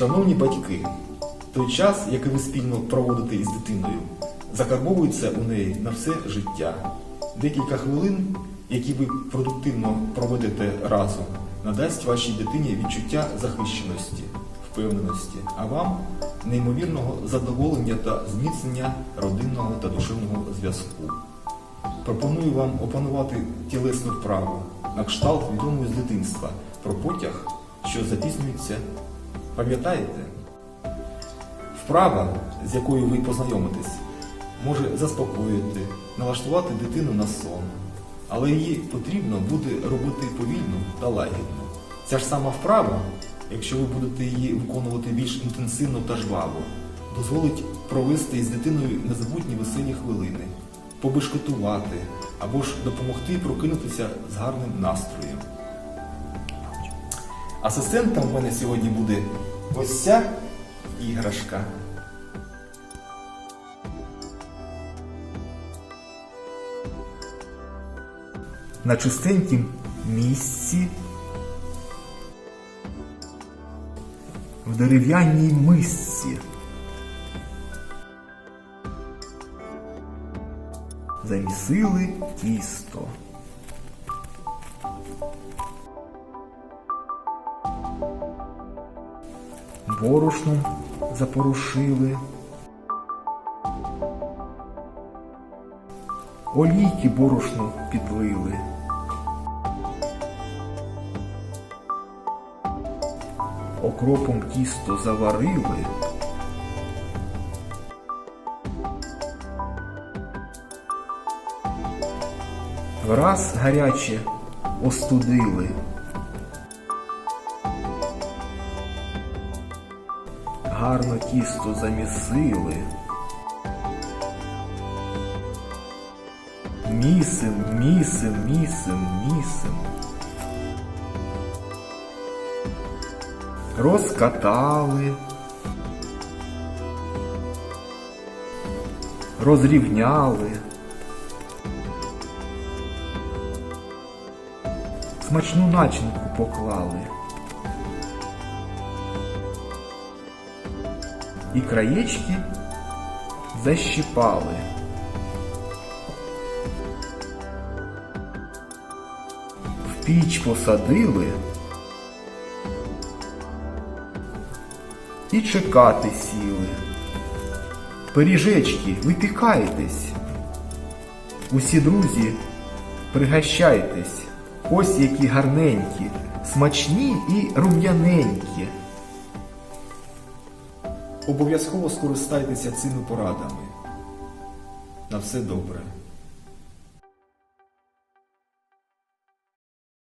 Шановні батьки, той час, який ви спільно проводите із дитиною, закарбовується у неї на все життя. Декілька хвилин, які ви продуктивно проведете разом, надасть вашій дитині відчуття захищеності, впевненості, а вам неймовірного задоволення та зміцнення родинного та душевного зв'язку. Пропоную вам опанувати тілесну вправу на кшталт відомої з дитинства про потяг, що запізнюється. Пам'ятаєте? Вправа, з якою ви познайомитесь, може заспокоїти, налаштувати дитину на сон, але її потрібно буде робити повільно та лагідно. Ця ж сама вправа, якщо ви будете її виконувати більш інтенсивно та жваво, дозволить провести із дитиною незабутні веселі хвилини, побешкетувати або ж допомогти прокинутися з гарним настроєм. Асистентом в мене сьогодні буде ось ця іграшка. На чистенькім місці в дерев'яній мисці. Замісили тісто. Борошном запорушили. Олійки борошно підлили. Окропом тісто заварили. Враз гаряче остудили. Гарно тісто замісили. Місим, місим, місим, місим. Розкатали. Розрівняли. Смачну начинку поклали. І краєчки защипали. В піч посадили і чекати сіли. Пиріжечки, випікайтесь. Усі друзі, пригощайтесь. Ось які гарненькі, смачні і рум'яненькі. Обов'язково скористайтеся цими порадами. На все добре.